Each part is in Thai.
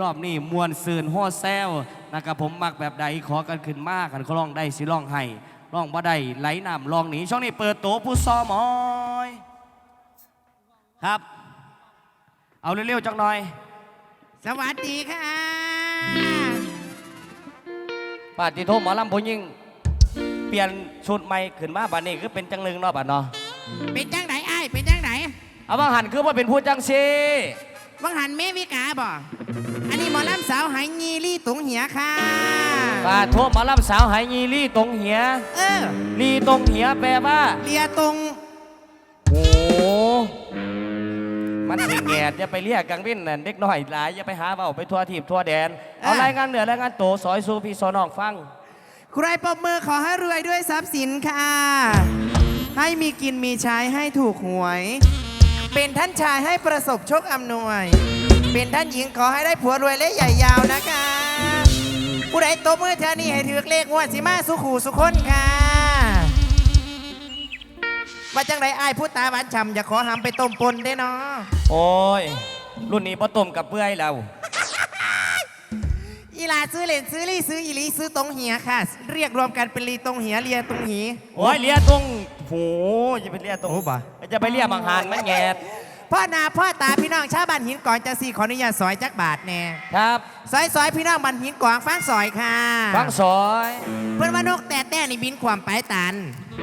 รอบนี้มวนซืนโฮแซวนะครับผมมักแบบใดขอกันขึ้นมากกันเขาลองได้สิลองให้ลองบ่ได้ไหลน้ำลองหนีช่วงนี้เปิดโตะผู้ซอหมอยครับ เอาเร็วๆจังหน่อย สวัสดีค่ะปาติโทหมอลำผู้ยิ่งเปลี่ยนชุดใหม่ขึ้นมาบัดนี้คือเป็นจังหนึงเนาะบัดเนาะเป็นจังไหนไอ้ายเป็นจังไหนเอาบางหันคือว่าเป็นผู้จังซี วังหันเมวิกาบ่อันนี้หมอลำสาวหายงีลี่ตุงเหียค่ะ ปาโทหมอลำสาวหายยีลี่ตรงเหียเออลีตรงเหียแปลว่า เลียตุงโอ้มันสิแงดอย่าไปเรียกกังวินนั่นเด็กน้อยหลายอย่าไปหาเบาไปทั่วทีบทั่วแดน เอารายงานเหนือรายงานโตสอยสู่พี่สอนองฟัง ใครปรบมือขอให้รวยด้วยทรัพย์สินค่ะ ให้มีกินมีใช้ให้ถูกหวย เป็นท่านชายให้ประสบโชคอำนวย เป็นท่านหญิงขอให้ได้ผัวรวยและใหญ่ยาวนะคะผู้ใดตบมือเธอนี่ให้ถือเลขงวดสิมาสุขูสุคนค่ะว่าจังไรอ้ายพูดตาหวานฉ่ำอย่าขอหามไปต้มปนได้เนาะโอ้ย รุ่นนี้พ่ต้มกับเปื่อยแล้วอีลาซื้อเหรนซื้อลี่ซื้ออีหลีซื้อตรงเหียค่ะ เรียกรวมกันเป็นลีตรงเหียเลียตรงหี โอ้ยเลียตรงโหจะไปเลียตรงโอ้บ่จะไปเลียบางหานมันแงด พ่อนาพ่อตาพี่น้องชาวบ้านหินกองจะสี่ขออนุญาตซอยจักบาทแน่ครับซอยซอยพี่น้องบ้านหินกองฟังซอยค่ะฟังซอย เพื่อนว่านกแต่แต่นี่บินความไปตัน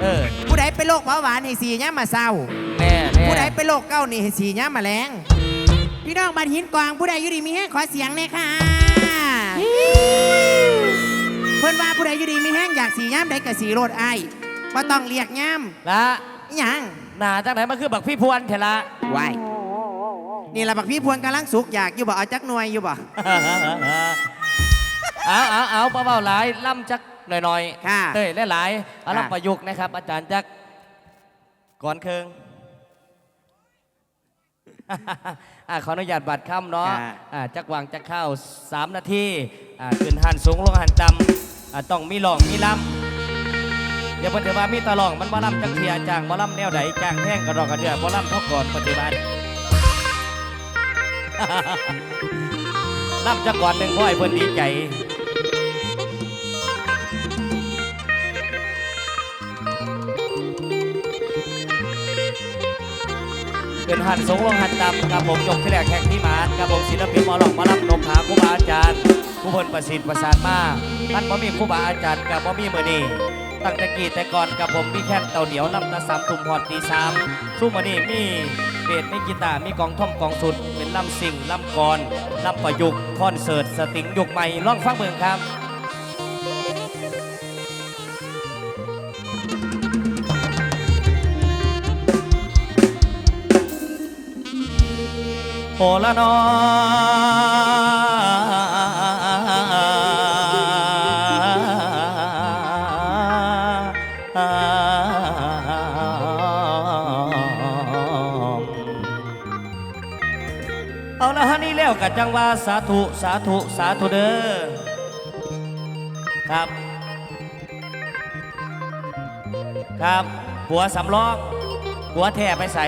เออ ผู้ใดเป็นโรคเบาหวานให้สีย่ามาเศร้าแน่แน่ผู้ใดเป็นโรคเก้านี่ให้สีย่ามาแรงพี่น้องบ้านหินกองผู้ใดอยู่ดีมีแห้งขอเสียงเลยค่ะเพื่อนว่าผู้ใดอยู่ดีมีแห้งอยากสีย่ามใดกับสีโรดไอ้ว่าต้องเรียกย่ามละ อิหยังหนาจากไหนมาคือบักพี่พวนเถอะละ วายนี่ละบักพี่พวนกำลังสุกอยากอยู่บ่เอาจักหน่วยอยู่บ่เอาเอาเอาเบาๆหลายล่ำจักหน่อยๆค่ะเต้ยหลายๆเอาค่ะล่ำประยุกต์นะครับ อาจารย์จักก่อนเคืองอ่าขออนุญาตบัตรค่ำเนาะค่ะ อ่าจักวางจักเข้าสามนาทีอ่าขึ้นหันสูงลงหันต่ำอ่าต้องมีหลองมีลำ เดี๋ยวเพิ่นถือว่ามีตะลองมันบ่ลำจังเทียจางบ่ลำแนวใดจางแห้งกระดอกกระเดือบ่ลำเท่าก่อนปัจจุบันลำจักก่อนหนึ่งพ่อให้เพิ่นดีใจเป็นหันสงลงหันตำกับผมยกที่แรกแข่งที่มานกับผมศิลปินมอหลอกหมาลำนมผาครูบาอาจารย์ ผู้เพิ่นประสิทธิ์ประสานมาท่านบ่มีครูบาอาจารย์กับบ่มีมือนี้ ตั้งแต่กี้แต่ก่อนกับผมมีแค่เต่าเหนียวลำตะสามทุ่มหอดตีสามสู้มือนี้มีเบสมีกีตาร์มีกองท่อมกองสุด เป็นลำสิ่งลำกรลำประยุกต์คอนเสิร์ตสติงยุคใหม่ลองฟังเบิ่งครับโอละนอ จังว่าสาธุสาธุสาธุเด้อครับ ครับหัวสำรองหัวแท่ไปใส่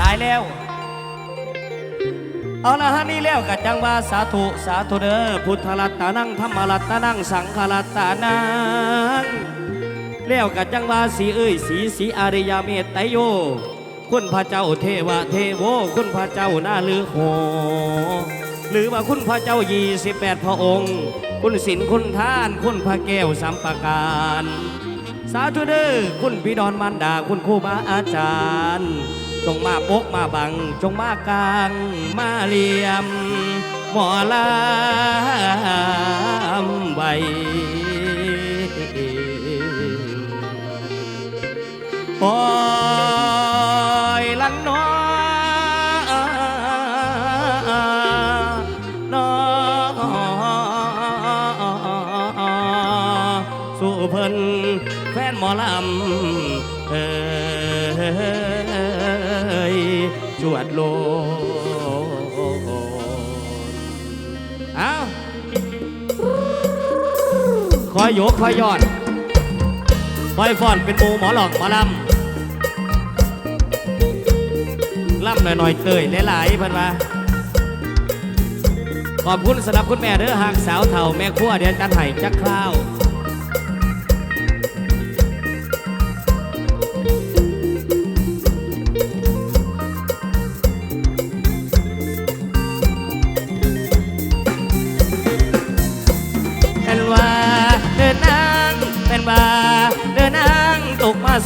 ตายแล้ว เอาละฮะนี่แล้วกัจังว่าสาธุสาธุเด้อพุทธรัตตานังธรรมรัตตานังสังฆรัตตานังแล้วกัจังว่าสีเอ้ยสีสีอริยเมตไตโย คุณพระเจ้าเทวะเทโวคุณพระเจ้าหน้าลือโหหรือว่าคุณพระเจ้ายี่สิบแปดพระองค์ คุณศีลคุณทาน คุณพระแก้วสัมปการ สาธุเด้อคุณพี่ดอนมันดาคุณครูบาอาจารย์ จงมาปกมาบัง จงมากลาง มาเลียม หมอลำใบโอ้ ลำเอ้ยจวดโลเอาคอยโยกคอยย้อนคอยฟ้อนเป็นหมูหมอหลอกหมอลำล่ำหน่อยๆเตยหลายๆเพิ่นว่าขอบคุณสำหรับคุณแม่เด้อหากสาวเถ่าแม่ครัวเดี๋ยวจันไห้จักคราว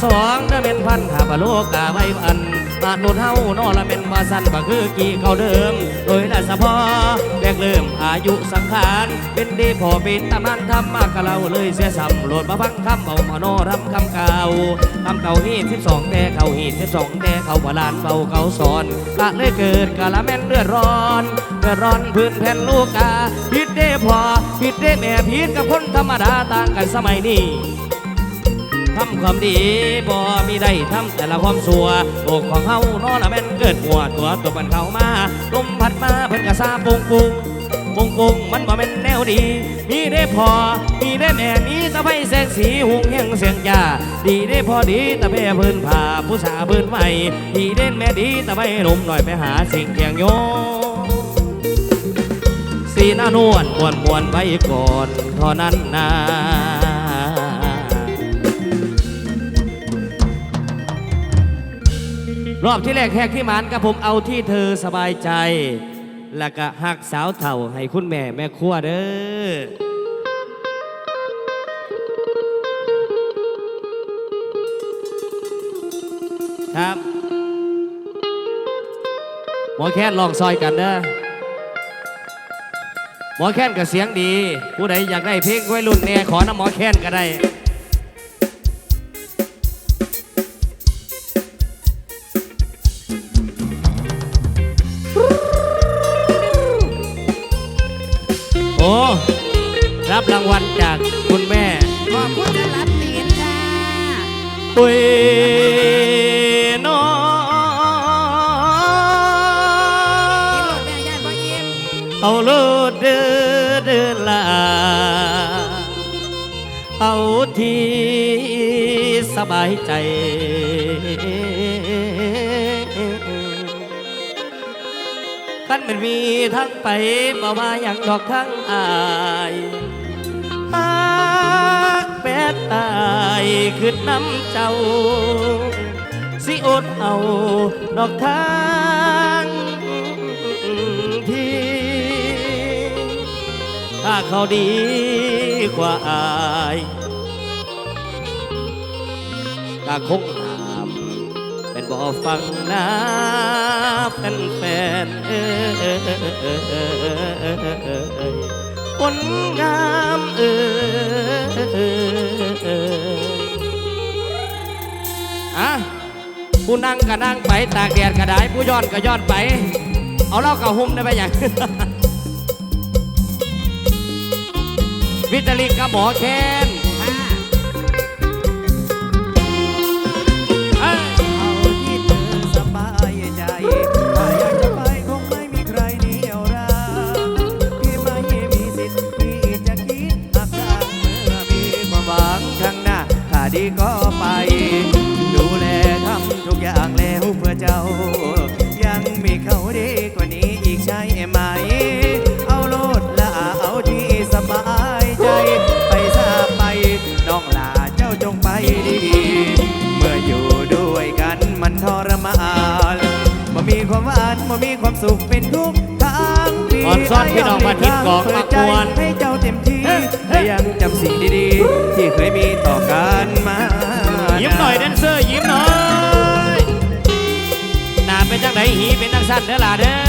สองเดินเป็นพันขาบโลกกาไว้พันมาโนนเฮานอละเป็นว่าสั้นว่าคือกี่เขาเดิมโดยละสะพอแบกเริ่มอายุสังขารเป็นดีพอเป็นตำนานทำมากกะเราเลยเสียสำโหลดมาฟังคำเอามาโนรำคำเก่าคำเก่าฮีสิบสองแต่เขาฮีสิบสองแต่เขาบาลานเบาเขาสอนกะเลยเกิดกะละแม่นเลือดร้อนเลือดร้อนพื้นแผ่นลูกกาพิดได้พอพิดได้แม่พิดกับคนธรรมดาต่างกันสมัยนี้ ทำความดีบ่มีได้ทำแต่ละความสัวโอกของเฮานอละแม่นเกิดหัวตัวตัวมันเข้ามาลมพัดมาเพิ่นกะซาปุงปุงปุงปุงมันบ่แม่นแนวดี มีได้พอ มีได้แม่นี้ตะไคแสงสีหุงเฮียงเสียงยาดีได้พอดีตะเพเพิ่นผ่าผู้สาเพิ่นใหม่ดีเด่นแม่ดีตะไคหนุ่มหน่อยไปหาสิ่งเคียงโยสีหน้านวลมวนมวนไว้ก่อนเท่านั้นนะ รอบที่แรกแหกที่หมานกับผมเอาที่เธอสบายใจ แล้วก็หักสาวเถ่าให้คุณแม่แม่ครัวเด้อครับหมอแค้นลองซอยกันเด้อหมอแค้นก็เสียงดี ผู้ใดอยากได้เพลงไวัยรุ่นเนี่ยขอน้ำหมอแค้นก็ได้ ปุยนอเอาโลดเดินเดินลาเอาที่สบายใจคันมันมีทั้งไปบ่ว่าอย่างดอกทั้งอาย ตายคือน้ำเจ้า สิอดเอาดอกทางที่ถ้าเขาดีกว่าอายก็คงหามเป็นบ่อฟังนะเป็นแฟนเอ้ย คนงามเออะผู้นั่งก็นั่งไปตากแดดก็ได้ผู้ย้อนก็ย้อนไป เอาเล่ากับหุ่มได้ไหมอย่างวิตาลินกับหมอแคน ความหวานบ่มีความสุขเป็นทุกทางที่อ่อนซ่อนพี่น้องบ้านหินกองมากวน ให้เจ้าเต็มที่เฮ้ยเฮ้แต่ยยังจำสิ่งดีๆ ที่เคยมีต่อกันมายิ้มหน่อยแดนเซอร์ยิ้มหน่อยหน้าเป็นจังไดหีเป็นจังสั้นเด้อล่ะเด้อ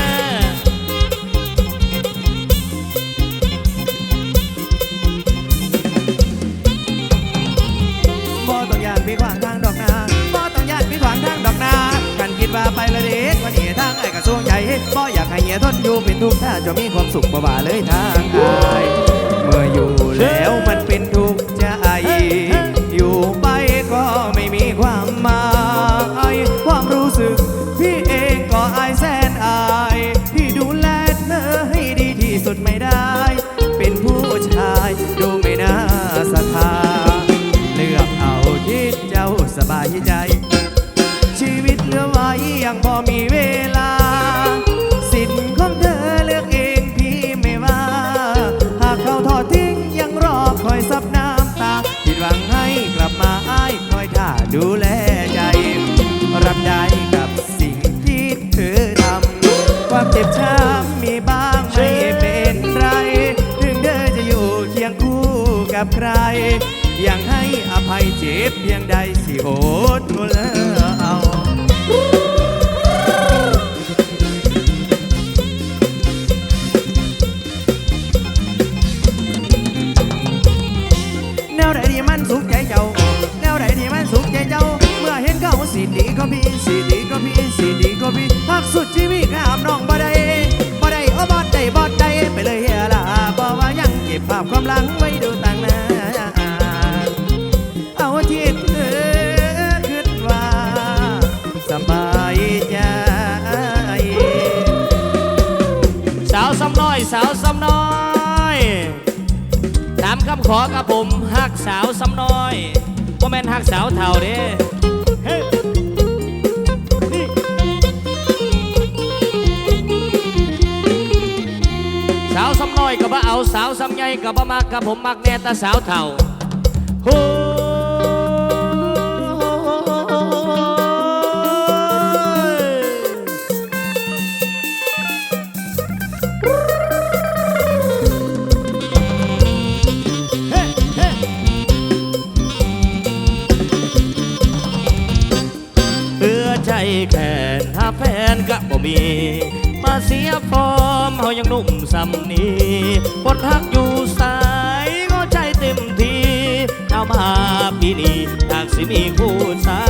บ่ต้องยานพี่ขวางทางดอกนาบ่ต้องยานพี่ขวางทางดอกนากันคิดว่าไปละเด็กวันนี้ทางไอ้กระทรวงใหญ่บ่อยากให้เฮียทนอยู่เป็นทุกข์ถ้าจะมีความสุขบ่ว่าเลยทางอายเมื่อ เจ็บเพียงใดสิโอดทนเลย อกับผมหักสาวซ้ำน้อยว่าแม่นหักสาวเท่าเด้สาวซ้ำน้อยกับบ่เอาสาวซ้ำใหญ่กับ่มากกับผมมักแน่แต่สาวเท่า นุ่มสำนีบนฮักอยู่สายก็ใจเต็มทีเอามาปีนี้หากสิมีคู่สา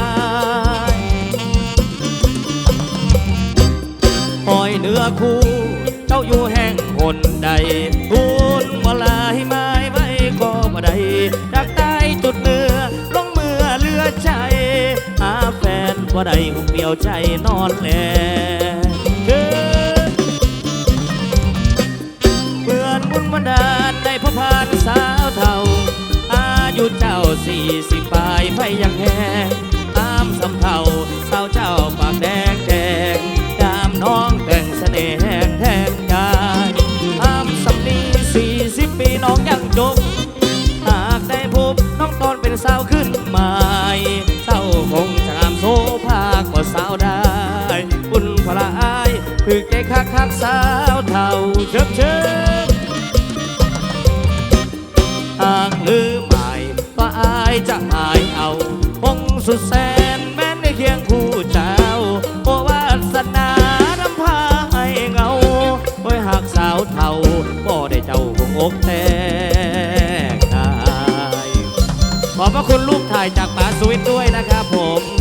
ยปล่อยเนื้อคู่เจ้าอยู่แห่งหนใดทุนบ่ลายไม้ไว้ก็บ่ได้ดักใต้จุดเนื้อลงเมื่อเลือใจ หาแฟนบ่ได้หุบเดียวใจนอนแล สี่สิบปลายไฟยังแห้งตามสำเภาสาวเจ้าปากแดงแดงตามน้องแต่งเสน่ห์แห้งแทงกายตามสำนีสี่สิบปีน้องยังจบหากได้พบน้องตอนเป็นสาวขึ้นใหม่เศร้าคงจะงามโซภากว่าสาวได้บุญพระอายคือแก่คักคักสาวเท่าเชิบเชิ สุดแสนแม้นในเคียงคู่เจ้าโอวาสนานำพาให้เงาโอ้ยหากสาวเท่าบ่ได้เจ้าคงอกแตกตายขอบพระคุณลูกถ่ายจากป๋าสวิตด้วยนะครับผม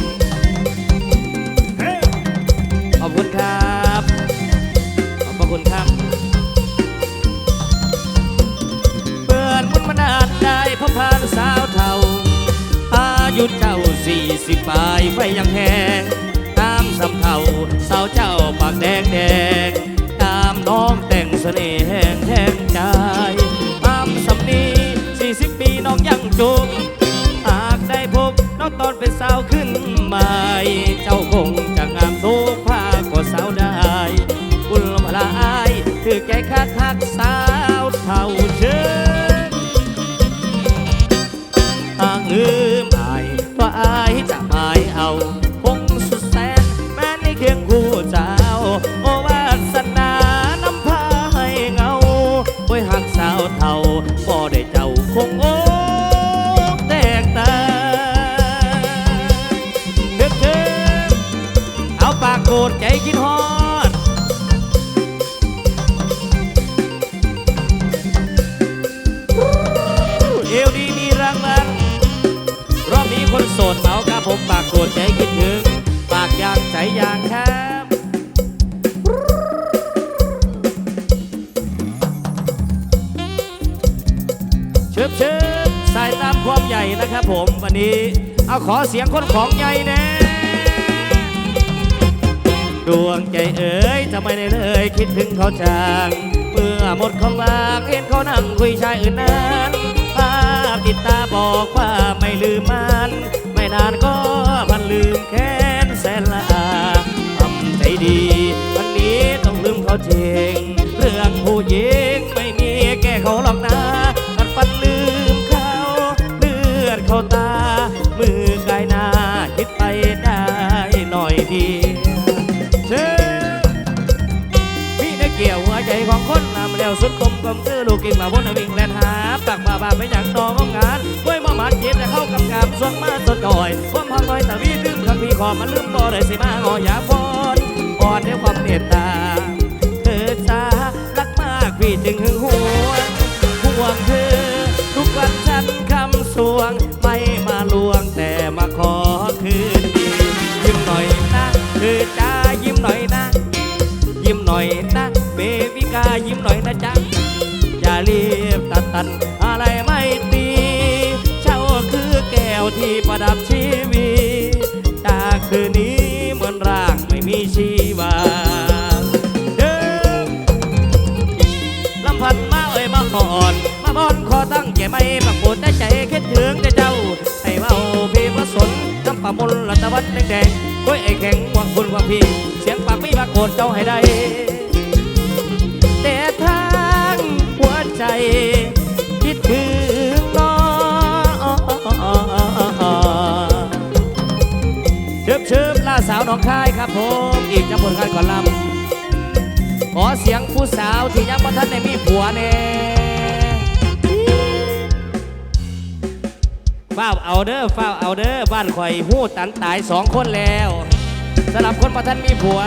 ือแกคักคักสา ผมปากโกรธใจคิดถึง ปากยางใจยางครับเชิบเชิบสายตามความใหญ่นะครับผมวันนี้เอาขอเสียงคนของใหญ่แน่ดวงใจเอ๋ยทำไมได้เลยคิดถึงเขาจังเมื่อหมดของลางเห็นเขานั่งคุยชายอื่นนั้นภาพติดตาบอกว่าไม่ลืมมัน นานก็มันลืมแค้นแสนละาทำใจดี วันนี้ต้องลืมเขาเจงเรื่องผู้หญิงไม่มีแก้เขาหรอกนะกันปันลืมเขาเลือดเขาตา มือกายนาคิดไปได้หน่อยดีเชื่อพี่ได้เกี่ยวหัวใจของคนนำแล้วสุดกลมกลมคือลูกกิ่มาวนวิ่งแลนหาตักบาบาไม่อยากนองงานด้วยมาหมันเย็นเข้ากับกามสวงมา สดก่อยความพังน้อยตะวีดึงพี่ขอมันลืมบ่ได้สิมาหอยาพรอ่อนด้วยความเมตตาเธอจ้ารักมากพี่จึงหึงหวงห่วงเธอ ทุกวันฉันคำสวง ไม่มาลวงแต่มาขอคืนดียิ้มหน่อยนะเธอจ้ายิ้มหน่อยนะ ยิ้มหน่อยนะเบบิกายิ้มหน่อยนะจ๊ะอย่ารีบตัดตัน น้ำปะต์รัตวัดแดงๆด้วยไอ้แข็งวังคุณวังพี่ เสียงปากไม่ปรากฏเจ้าให้ได้ แต่ทางหัวใจ คิดถึงน้องเชิบเชิบล่าสาวหน้องคายครับผมอีกจะผลงานก่อนลำขอเสียงผู้สาวที่ยังบ่ทันได้มีผัวแน่ ฝ้าเอาเด้อฝ้าเอาเด้อบ้านข่อยหู้ตันตายสองคนแล้วสำหรับคนบ่ทันมีผัว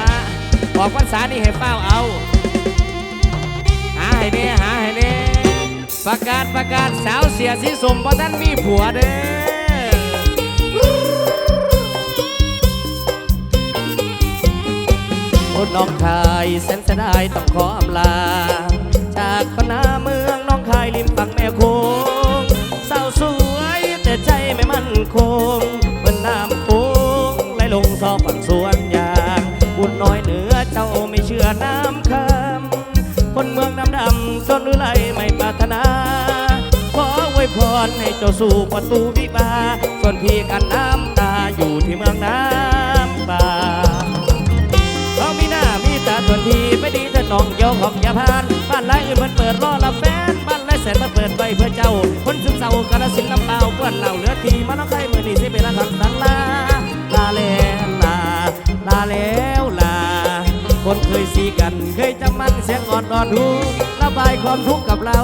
ออกพรรษานี่ให้ฝ้าเอา หาให้แน่หาให้แน่ประกาศประกาศสาวเสียสีสมบ่ทันมีผัวเด้อนน้องคายแสนเสียดายต้องขออำลา จากคนหาเมืองน้องคายริมฝั่งแม่โค คงเหมือนน้ำโคงไหลลงซอกฝั่งสวนยางบุญน้อยเหนือเจ้าไม่เชื่อน้ำคำคนเมืองน้ำดำจนหรือไรไม่ปรารถนา ขออวยพรให้เจ้าสู่ประตูวิบาส่วนพี่กันน้ำตาอยู่ที่เมืองน้ำบาเขามีหน้ามีตาทนที่ไม่ดีถ้าน้องเยาของยาพานบ้านไรอื่นมันเปิดรอรับแฟน นมันเปิดไว้เพื่อเจ้า คนซึมเศร้ากระสินน้ำเปล่าเพื่อนเหล่าเหลือทีมันน้องใครมือนี่สิเป็นละทางสังลาลาแล้วลาลาแล้วลา คนเคยสีกันเคยจำมันเสียงอ่อนดอนหูระบายความทุกข์กับเรา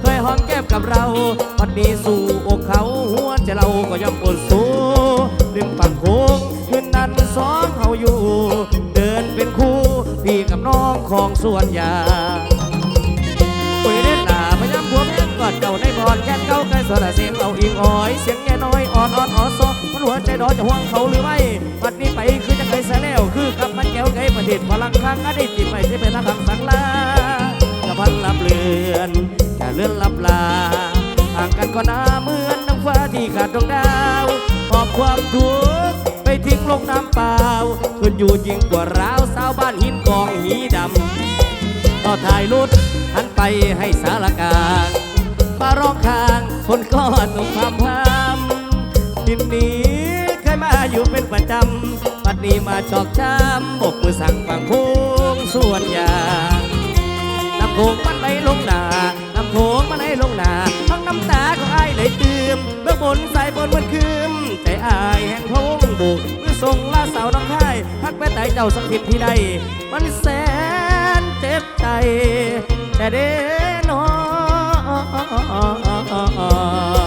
เคยหอมแก้มกับเรา วันนี้สู่อกเขาหัวใจเราก็ย่อมปวดสูริมฝั่งโค้งคืนนั้นสองเขาอยู่ เดินเป็นคู่พี่กับน้องของส่วนยา อดเก่าในบอลแค่นเก้าใกล้สระเสียงเอาอิงอ้อย เสียงแง่น้อยอ่อนอ่อนอ่อนซอมันหัวใจดอจะห่วงเขาหรือไม่ปัดนี้ไปคือจะเคยเสียแล้วคือกับมันแก้วไก่ประเทศพลังข้างอดีตที่ไปที่เป็นละทางสังลากะพันลับเลือนจะเลื่อนลับลาห่างกันก็น่าเหมือนน้ำฟ้าที่ขาดดวงดาวหอบความทุกข์ไปทิ้งลงน้ำเปล่าขึ้นอยู่ยิ่งกว่าร้าวสาวบ้านหินกองหีดำต่อถ่ายรุดหันไปให้สารกางฟ้า ร้องคางคนก็หนุ่มพำพำทิมนี้เคยมาอยู่เป็นประจำปัดนี้มาชอกช้ำบกมือสั่งฟังพุงส่วนยางน้ำโขงมันไหลลงหนาน้ำโขงมันไหลลงหนาทั้งน้ำตาของไอายไหลเติมเบื้องบนสายบนมันคืมใจอายแห่งพงบุกเมื่อทรงลาสาวน้องค่ายพักแม่ไตเจ้าสักทิศที่ใดมันแสนเจ็บใจแต่เด้ อ